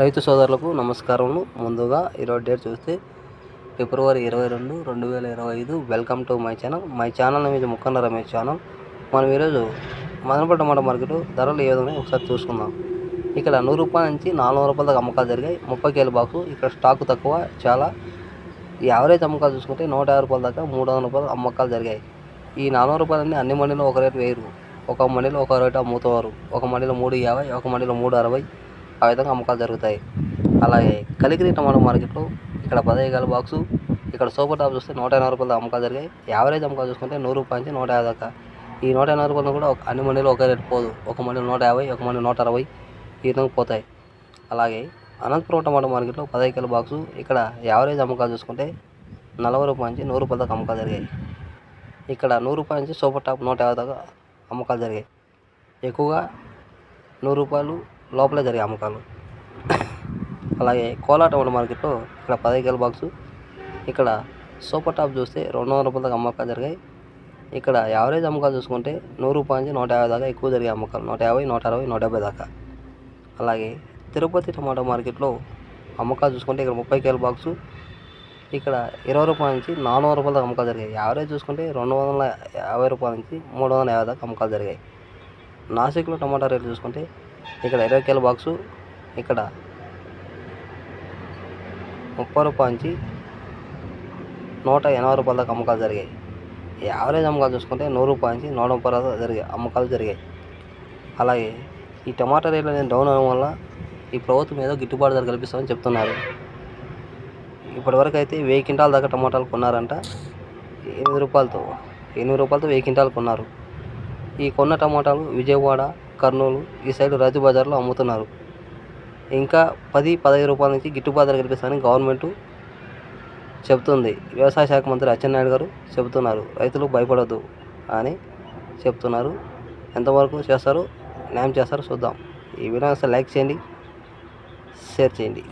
రైతు సోదరులకు నమస్కారములు. ముందుగా ఈరోజు డేట్ చూస్తే ఫిబ్రవరి ఇరవై రెండు రెండు వేల ఇరవై ఐదు. Welcome to my channel my channel మీద ముక్కన్న రమేష్ ఛానల్ మనం ఈరోజు మదనపట్ట టమాటా మార్కెట్ ధరలు ఏ విధంగా ఒకసారి చూసుకుందాం. ఇక్కడ నూరు రూపాయల నుంచి నాలుగు వందల రూపాయల దాకా అమ్మకాలు జరిగాయి. ముప్పై కేల బాక్సు ఇక్కడ స్టాక్ తక్కువ చాలా. ఈ యావరేజ్ అమ్మకాలు చూసుకుంటే నూట యాభై రూపాయల దాకా మూడు వందల రూపాయలు అమ్మకాలు జరిగాయి. ఈ నాలుగు రూపాయలన్నీ అన్ని మండీలో ఒక రేటు వేయరు. ఒక మండీలో ఒక రేటు అమ్ముతారు. ఒక మండీలో మూడు యాభై ఒక మండీలో మూడు అరవై. ఆ విధంగా అమ్మకాలు జరుగుతాయి. అలాగే కలిగిరి టమాటో మార్కెట్లో ఇక్కడ పదహైదు గల బాక్సు ఇక్కడ సూపర్ టాప్ చూస్తే నూట ఎనభై రూపాయలు అమ్మకాలు జరిగాయి. యావరేజ్ అమ్మకాలు చూసుకుంటే నూరు రూపాయల నుంచి నూట యాభై దాకా. ఈ నూట ఎనభై రూపాయలు కూడా ఒక- అన్ని మండీలు ఒకే రేటు పోదు. ఒక మండీలో నూట యాభై ఒక మండీ నూట అరవై ఈ విధంగా పోతాయి. అలాగే అనంతపురం టమాటా మార్కెట్లో పదహైదు కిలో బాక్సు ఇక్కడ యావరేజ్ అమ్మకాలు చూసుకుంటే నలభై రూపాయల నుంచి నూరు రూపాయల దాకా అమ్మకాలు జరిగాయి. ఇక్కడ నూరు రూపాయల నుంచి సూపర్ టాప్ నూట యాభై దాకా అమ్మకాలు జరిగాయి. ఎక్కువగా నూరు రూపాయలు లోపలే జరిగే అమ్మకాలు. అలాగే కోలా టమాటా మార్కెట్లో ఇక్కడ పదహైదు కిలో బాక్సు ఇక్కడ సూపర్ టాప్ చూస్తే రెండు వందల రూపాయల దాకా అమ్మకాలు జరిగాయి. ఇక్కడ యావరేజ్ అమ్మకాలు చూసుకుంటే నూరు రూపాయల నుంచి నూట యాభై దాకా ఎక్కువ జరిగే అమ్మకాలు నూట యాభై నూట అరవై నూట డెబ్బై దాకా. అలాగే తిరుపతి టమాటా మార్కెట్లో అమ్మకాలు చూసుకుంటే ఇక్కడ ముప్పై కేల బాక్సు ఇక్కడ ఇరవై రూపాయల నుంచి నాలుగు వందల రూపాయల దాకా అమ్మకాలు జరిగాయి. యావరేజ్ చూసుకుంటే రెండు వందల యాభై రూపాయల నుంచి మూడు వందల యాభై దాకా అమ్మకాలు జరిగాయి. నాసిక్లో టమాటా రేట్లు చూసుకుంటే ఇక్కడ ఇరవై కేల బాక్సు ఇక్కడ ముప్పై రూపాయల నుంచి నూట ఎనభై రూపాయల దాకా అమ్మకాలు జరిగాయి. యావరేజ్ అమ్మకాలు చూసుకుంటే నూరు రూపాయల నుంచి నూట ముప్పై రూపాయలు జరిగాయి అమ్మకాలు జరిగాయి. అలాగే ఈ టమాటా రేట్లు నేను డౌన్ అవ్వడం వల్ల ఈ ప్రభుత్వం ఏదో గిట్టుబాటు ధర కల్పిస్తామని చెప్తున్నారు. ఇప్పటివరకు అయితే వెయ్యి క్వింటాల దాకా టమాటాలు కొన్నారంట. ఎనిమిది రూపాయలతో ఎనిమిది రూపాయలతో వెయ్యి క్వింటాలు కొన్నారు. ఈ కొన్న టమాటాలు విజయవాడ కర్నూలు ఈ సైడ్ రైతు బజార్లో అమ్ముతున్నారు. ఇంకా పది పదహైదు రూపాయల నుంచి గిట్టుబాటు ధర కల్పిస్తామని గవర్నమెంట్ చెప్తుంది వ్యవసాయ శాఖ మంత్రి అచ్చెన్నాయుడు గారు చెబుతున్నారు. రైతులు భయపడొద్దు అని చెప్తున్నారు ఎంతవరకు చేస్తారు న్యాయం చేస్తారో చూద్దాం. ఈ వీడియో లైక్ చేయండి షేర్ చేయండి.